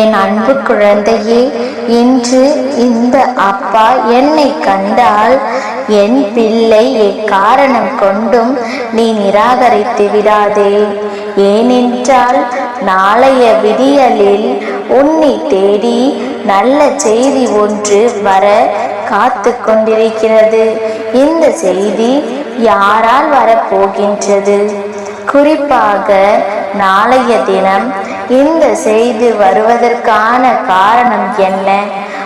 என் அன்பு குழந்தையே இன்று இந்த அப்பா என்னை கண்டால் என் பிள்ளை எக்காரணம் கொண்டும் நீ நிராகரித்து விடாதே. ஏனென்றால் நாளைய விடியலில் உன்னை தேடி நல்ல செய்தி ஒன்று வர காத்து கொண்டிருக்கிறது. இந்த செய்தி யாரால் வரப்போகின்றது? குறிப்பாக நாளைய தினம் இந்த செய்தி வருவதற்கான காரணம் என்ன?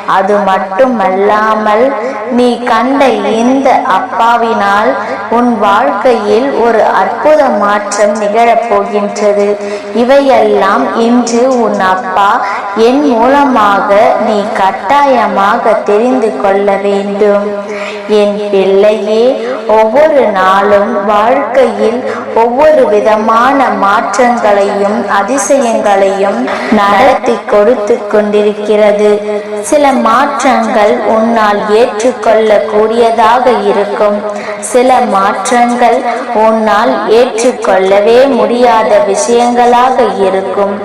அது மட்டுமல்லாமல் நீ கண்ட இந்த அப்பாவினால் உன் வாழ்க்கையில் ஒரு அற்புத மாற்றம் நிகழப் போகின்றது இவையெல்லாம் இன்று உன் அப்பா என் மூலமாக நீ கட்டாயமாக தெரிந்து கொள்ள வேண்டும். என் பிள்ளையே ஒவ்வொரு நாளும் வாழ்க்கையில் ஒவ்வொரு விதமான மாற்றங்களையும் அதிசயங்களையும் நடத்தி கொடுத்து கொண்டிருக்கிறது. சில மாற்றங்கள் உன்னால் ஏற்றுக்கொள்ளக்கூடியதாக இருக்கும். சில மாற்றங்கள் உன்னால் ஏற்றுக்கொள்ளவே முடியாத விஷயங்களாக இருக்கும்.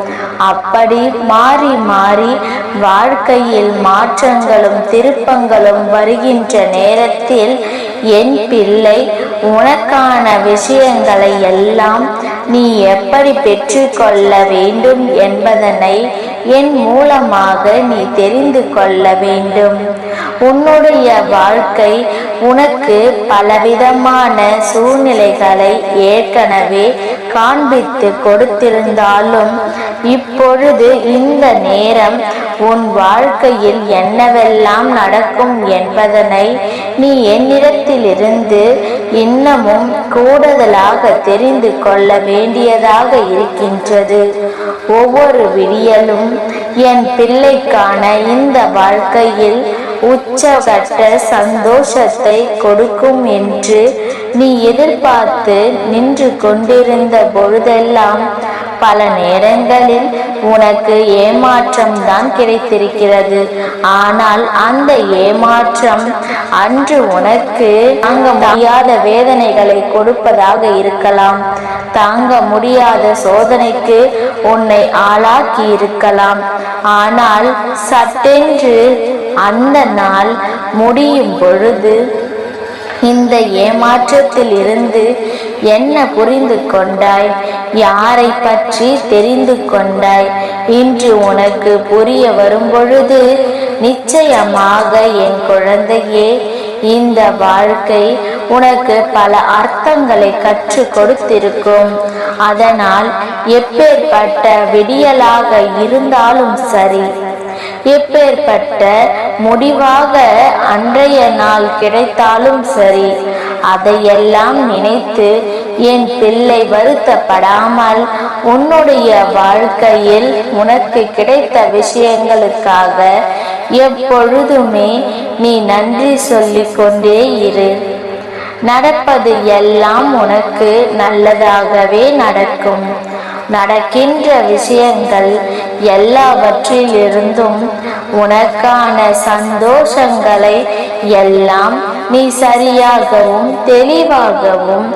அப்படி மாறி மாறி வாழ்க்கையில் மாற்றங்களும் திருப்பங்களும் வருகின்ற நேரத்தில் என் பிள்ளை உனக்கான விஷயங்களை எல்லாம் நீ எப்படி பெற்றுக்கொள்ள வேண்டும் என்பதனை என் மூலமாக நீ தெரிந்து கொள்ள வேண்டும். உன்னுடைய வாழ்க்கை உனக்கு பலவிதமான சூழ்நிலைகளை ஏற்கனவே காண்பித்து கொடுத்திருந்தாலும் இப்பொழுது இந்த நேரம் உன் வாழ்க்கையில் என்னவெல்லாம் நடக்கும் என்பதனை நீ என்னிடத்திலிருந்து இன்னமும் கூடுதலாக தெரிந்து கொள்ள வேண்டியதாக இருக்கின்றது. ஒவ்வொரு விடியலும் என் பிள்ளைக்கான இந்த வாழ்க்கையில் உச்சகட்ட சந்தோஷத்தை கொடுக்கும் என்று நீ எதிர்பார்த்து நின்று கொண்டிருந்த பொழுதெல்லாம் பல நேரங்களில் உனக்கு ஏமாற்றம் தான் கிடைத்திருக்கிறது. ஆனால் அந்த ஏமாற்றம் அன்று உனக்கு தாங்க முடியாத வேதனைகளை கொடுப்பதாக இருக்கலாம். தாங்க முடியாத சோதனைக்கு உன்னை ஆளாக்கி இருக்கலாம் ஆனால் சட்டென்று அந்த நாள் முடியும் பொழுது இந்த ஏமாற்றத்தில் இருந்து என்ன புரிந்து கொண்டாய்? யாரை பற்றி தெரிந்து கொண்டாய்? இன்று உனக்கு புரிய வரும் பொழுது நிச்சயமாக என் குழந்தையே இந்த வாழ்க்கை உனக்கு பல அர்த்தங்களை கற்றுக் கொடுத்திருக்கும். அதனால் எப்பேற்பட்ட விடியலாக இருந்தாலும் சரி எப்பேற்பட்ட முடிவாக அன்றைய நாள் கிடைத்தாலும் சரி அதையெல்லாம் நினைத்து என் பிள்ளை வருத்தப்படாமல் உன்னுடைய வாழ்க்கையில் உனக்கு கிடைத்த விஷயங்களுக்காக எப்பொழுதுமே நீ நன்றி சொல்லிக் கொண்டே இரு. நடப்பது எல்லாம் உனக்கு நல்லதாகவே நடக்கும். நடக்கின்ற விஷயங்கள் எல்லாவற்றிலிருந்தும் உனக்கான சந்தோஷங்களை எல்லாம் நீ சரியாகவும் தெளிவாகவும்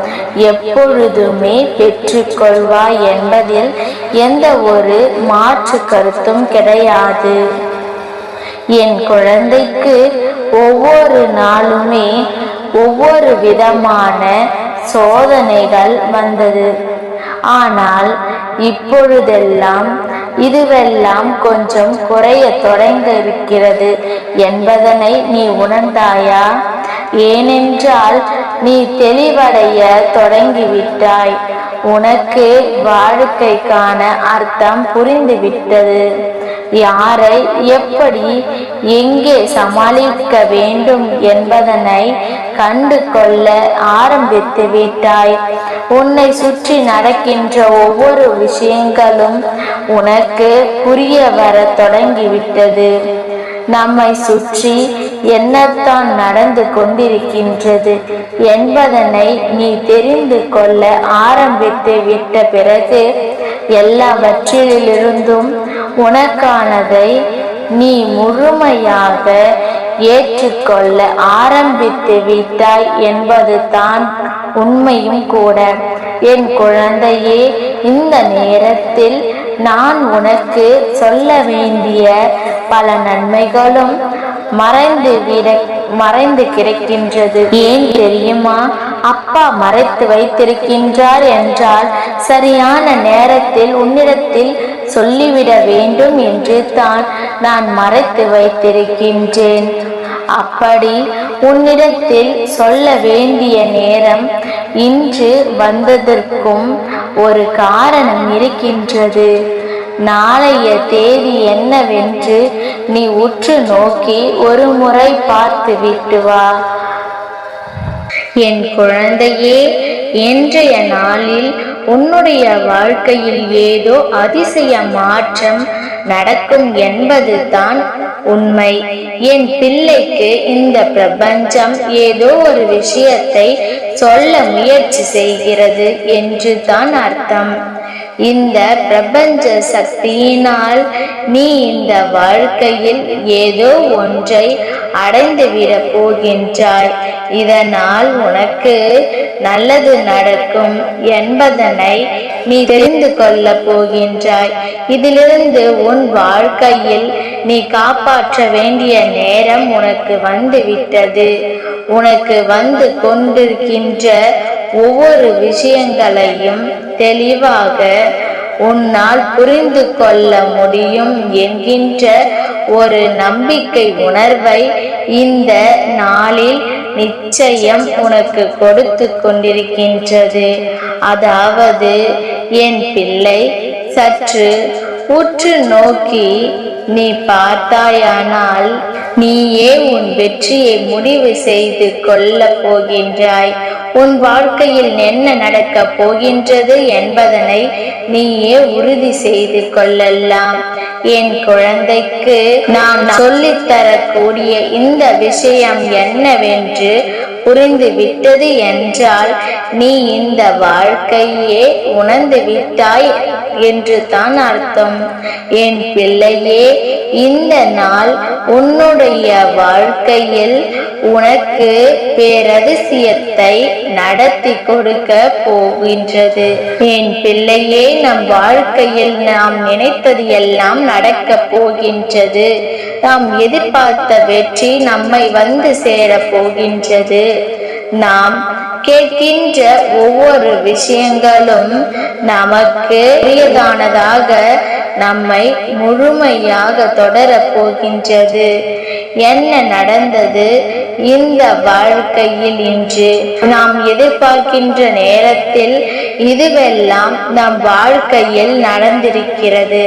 எப்பொழுதுமே பெற்றுக்கொள்வாய் என்பதில் எந்த ஒரு மாற்று கருத்தும் கிடையாது. என் குழந்தைக்கு ஒவ்வொரு நாளுமே ஒவ்வொரு விதமான சோதனைகள் வந்தது. ஆனால் இப்பொழுதெல்லாம் இதுவெல்லாம் கொஞ்சம் குறைய தொடங்கியிருக்கிறது என்பதனை நீ உணர்ந்தாயா? ஏனென்றால் நீ தெளிவடைய தொடங்கிவிட்டாய். உனக்கு வாழ்க்கைக்கான அர்த்தம் புரிந்துவிட்டது. யாரை எப்படி எங்கே சமாளிக்க வேண்டும் என்பதனை கண்டு கொள்ள ஆரம்பித்து விட்டாய். உன்னை சுற்றி நடக்கின்ற ஒவ்வொரு விஷயங்களும் உனக்கு புரிய வர தொடங்கிவிட்டது. நம்மை சுற்றி என்னத்தான் நடந்து கொண்டிருக்கின்றது என்பதனை நீ தெரிந்து கொள்ள ஆரம்பித்து விட்ட பிறகு எல்லாவற்றிலிருந்தும் உனக்கானதை நீ முழுமையாக ஏற்றுக்கொள்ள ஆரம்பித்து விட்டாய் என்பது தான் உண்மையும் கூட. என் குழந்தையே இந்த நேரத்தில் நான் உனக்கு சொல்ல வேண்டிய பல நன்மைகளும் மறைந்து விட மறைந்து கிடக்கின்றது. ஏன் தெரியுமா? அப்பா மறைத்து வைத்திருக்கின்றார் என்றால் சரியான நேரத்தில் உன்னிடத்தில் சொல்லிவிட வேண்டும் என்று தான் நான் மறைத்து வைத்திருக்கின்றேன். அப்படி உன்னிடத்தில் சொல்ல வேண்டிய நேரம் இன்று வந்ததற்கும் ஒரு காரணம் இருக்கின்றது. நாளைய தேதி என்னவென்று நீ உற்று நோக்கி ஒரு முறை பார்த்து விட்டு வா. என் குழந்தையே இன்றைய நாளில் உன்னுடைய வாழ்க்கையில் ஏதோ அதிசய மாற்றம் நடக்கும் என்பது தான் உண்மை. என் பிள்ளைக்கு இந்த பிரபஞ்சம் ஏதோ ஒரு விஷயத்தை சொல்ல முயற்சி செய்கிறது என்று தான் அர்த்தம். இந்த பிரபஞ்ச சக்தியினால் நீ இந்த வாழ்க்கையில் ஏதோ ஒன்றை அடைந்துவிடப் போகின்றாய். இதனால் உனக்கு நல்லது நடக்கும் என்பதனை நீ தெரிந்து கொள்ளப் போகின்றாய். இதிலிருந்து உன் வாழ்க்கையில் நீ காப்பாற்ற வேண்டிய நேரம் உனக்கு வந்துவிட்டது. உனக்கு வந்து கொண்டிருக்கின்ற ஒவ்வொரு விஷயங்களையும் தெளிவாக உன்னால் புரிந்து கொள்ள முடியும் என்கின்ற ஒரு நம்பிக்கை உணர்வை இந்த நாளில் நிச்சயம் உனக்கு கொடுத்து கொண்டிருக்கின்றது. அதாவது என் பிள்ளை சற்று உற்று நோக்கி நீ பார்த்தாயானால் நீயே உன் வெற்றியை முடிவு செய்து கொள்ளப் போகின்றாய். உன் வாழ்க்கையில் என்ன நடக்கப் போகின்றது என்பதனை நீயே உறுதி செய்து கொள்ளலாம். என் குழந்தைக்கு நான் சொல்லித்தரக்கூடிய இந்த விஷயம் என்னவென்று புரிந்து விட்டது என்றால் நீ இந்த வாழ்க்கையே உணர்ந்து விட்டாய் என்று தான் அர்த்தம். என் பிள்ளையே இந்த நாள் உன்னுடைய வாழ்க்கையில் உனக்கு பேரதிசயத்தை நடத்தி கொடுக்க போகின்றது. என் பிள்ளையே நம் வாழ்க்கையில் நாம் நினைத்தது எல்லாம் நடக்க போகின்றது. நாம் எதிர்பார்த்த வெற்றி நம்மை வந்து சேர போகின்றது. நாம் கேட்கின்ற ஒவ்வொரு விஷயங்களும் நமக்கு உரியதானதாக நம்மை முழுமையாக தொடரப் போகின்றது. என்ன நடந்தது? இந்த வாழ்க்கையில் இன்று நாம் எதிர்பார்க்கின்ற நேரத்தில் இதுவெல்லாம் நம் வாழ்க்கையில் நடந்திருக்கிறது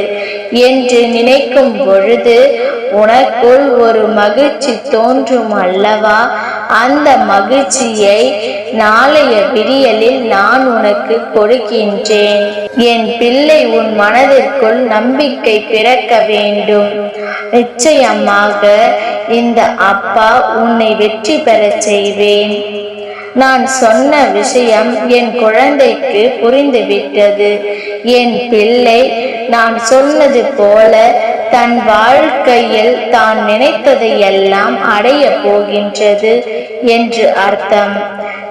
என்று நினைக்கும் பொழுது உனக்குள் ஒரு மகிழ்ச்சி தோன்றும் அல்லவா? அந்த மகிழ்ச்சியை நாளைய விடியலில் நான் உனக்கு கொடுக்கின்றேன். என் பிள்ளை உன் மனதிற்குள் நம்பிக்கை பிறக்க வேண்டும். நிச்சயமாக இந்த அப்பா உன்னை வெற்றி பெறச் செய்வேன். நான் சொன்ன விஷயம் என் குழந்தைக்கு புரிந்துவிட்டது. என் பிள்ளை நான் சொன்னது போல தன் வாழ்க்கையில் தான் நினைத்ததை எல்லாம் அடைய போகின்றது என்று அர்த்தம்.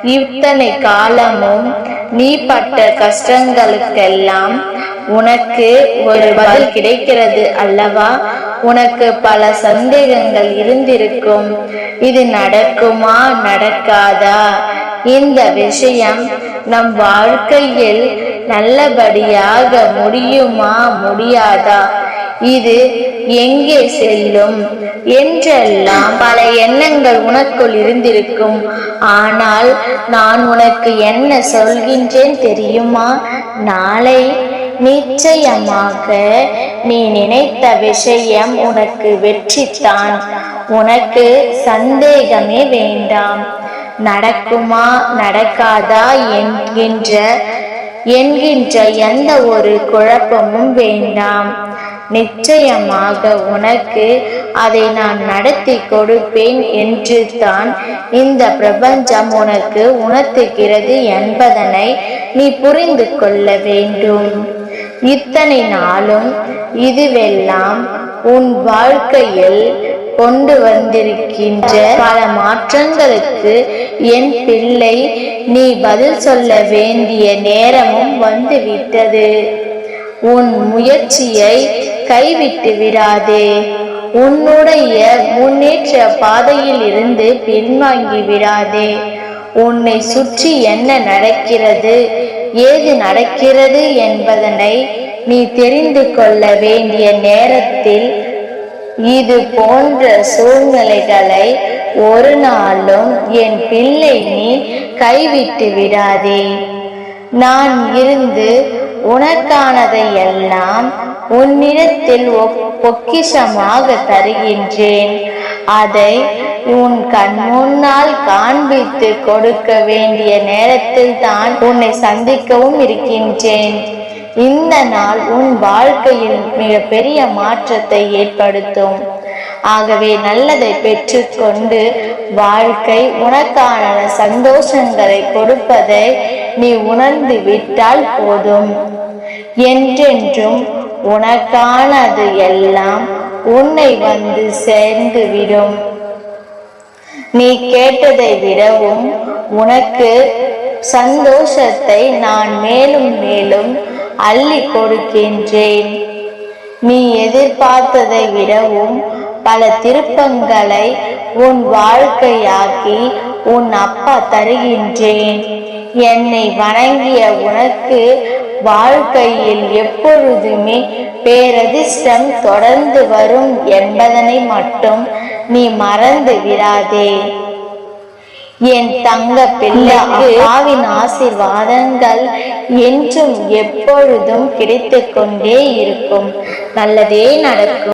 இத்தனை காலமும் நீ பட்ட கஷ்டங்களுக்கெல்லாம் உனக்கு ஒரு பதில் கிடைக்கிறது அல்லவா? உனக்கு பல சந்தேகங்கள் இருந்திருக்கும். இது நடக்குமா நடக்காதா? இந்த விஷயம் நம் வாழ்க்கையில் நல்லபடியாக முடியுமா முடியாதா? இது எங்கே செல்லும்? என்றெல்லாம் பல எண்ணங்கள் உனக்குள் இருந்திருக்கும். ஆனால் நான் உனக்கு என்ன சொல்கின்றேன் தெரியுமா? நாளை நிச்சயமாக நீ நினைத்த விஷயம் உனக்கு வெற்றித்தான். உனக்கு சந்தேகமே வேண்டாம். நடக்குமா நடக்காதா என்கின்ற என்கின்ற எந்த ஒரு குழப்பமும் வேண்டாம். நிச்சயமாக உனக்கு அதை நான் நடத்தி கொடுப்பேன் என்று தான் இந்த பிரபஞ்சம் உனக்கு உணர்த்துகிறது என்பதனை நீ புரிந்து கொள்ள வேண்டும். இத்தனை நாளும் இதுவெல்லாம் உன் வாழ்க்கையில் கொண்டு வந்திருக்கின்ற பல மாற்றங்களுக்கு என் பிள்ளை நீ பதில் சொல்ல வேண்டிய நேரமும் வந்துவிட்டது. உன் முயற்சியை கைவிட்டு விடாதே. உன்னுடைய முன்னேற்ற பாதையில் இருந்து பின்வாங்கி விடாதே. உன்னை சுற்றி என்ன நடக்கிறது ஏது நடக்கிறது என்பதனை நீ தெரிந்து கொள்ள வேண்டிய நேரத்தில் இது போன்ற சூழ்நிலைகளை ஒரு நாளும் என் பிள்ளை நீ கைவிட்டு விடாதே. நான் இருந்து உனக்கானதை எல்லாம் உன்னிடத்தில் பொக்கிஷமாக தருகின்றேன். அதை உன் கண் முன்னால் காண்பித்து கொடுக்க வேண்டிய நேரத்தில் தான் உன்னை சந்திக்கவும் இருக்கின்றேன். இந்த நாள் உன் வாழ்க்கையில் மிகப்பெரிய மாற்றத்தை ஏற்படுத்தும். ஆகவே நல்லதை பெற்றுக்கொண்டு வாழ்க்கை உனக்கான சந்தோஷங்களை கொடுப்பதை நீ உணர்ந்து விட்டால் போதும். என்றென்றும் உனக்கானது எல்லாம் உன்னை வந்து சேர்ந்து விடும் நீ கேட்டதை விடவும் உனக்கு சந்தோஷத்தை நான் மேலும் மேலும் அள்ளி கொடுக்கின்றேன். நீ எதிர்பார்த்ததை விடவும் பல திருப்பங்களை உன் வாழ்க்கையாக்கி உன் அப்பா தருகின்றேன். என்னை வணங்கிய உனக்கு வாழ்க்கையில் எப்பொழுதுமே பேரதிர்ஷ்டம் தொடர்ந்து வரும் என்பதனை மட்டும் நீ மறந்து விடாதே. என் தங்க பிள்ளைக்கு அப்பாவின் ஆசிர்வாதங்கள் என்றும் எப்பொழுதும் கிடைத்து கொண்டே இருக்கும். நல்லதே நடக்கும்.